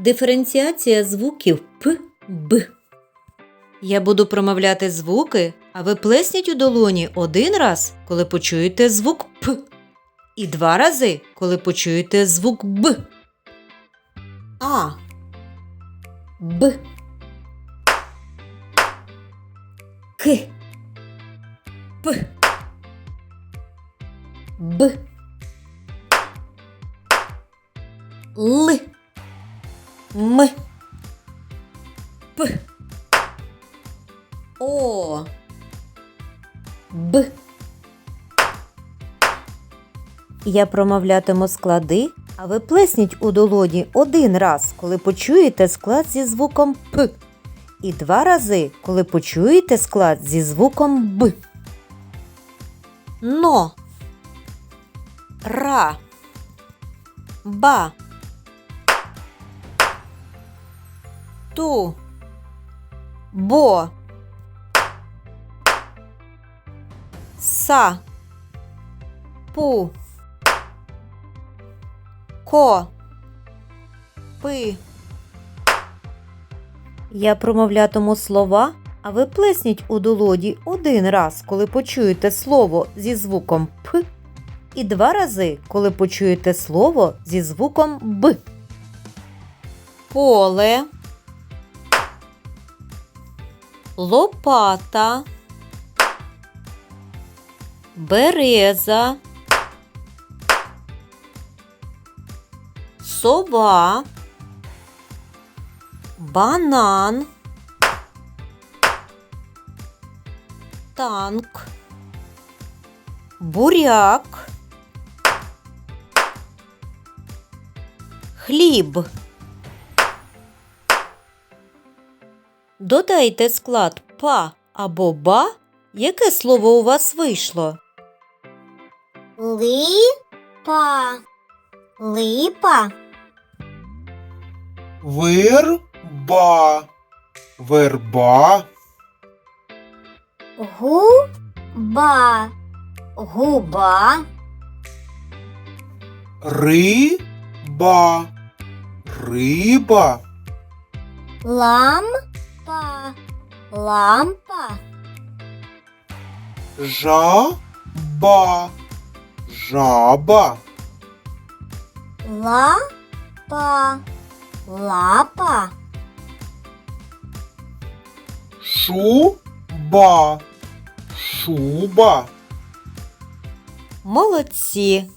Диференціація звуків П, Б. Я буду промовляти звуки, а ви плесніть у долоні один раз, коли почуєте звук П, і два рази, коли почуєте звук Б. А. Б. К. П. Б. Л. М. П. О. Б. Я промовлятиму склади, а ви плесніть у долоні один раз, коли почуєте склад зі звуком П. І два рази, коли почуєте склад зі звуком Б. Но. Ра. Ба. Ту. Бо. Са. Пу. Ко. Пи. Я промовлятиму слова, а ви плесніть у долоді один раз, коли почуєте слово зі звуком П, і два рази, коли почуєте слово зі звуком Б. Поле. Лопата. Береза. Сова. Банан. Танк. Буряк. Хліб. Додайте склад па або ба. Яке слово у вас вийшло? Липа. Липа. Верба. Верба. Губа. Губа. Риба. Риба. Лампа. Лампа. Жаба. Жаба. Лапа. Лапа. Шуба. Шуба. Молодці!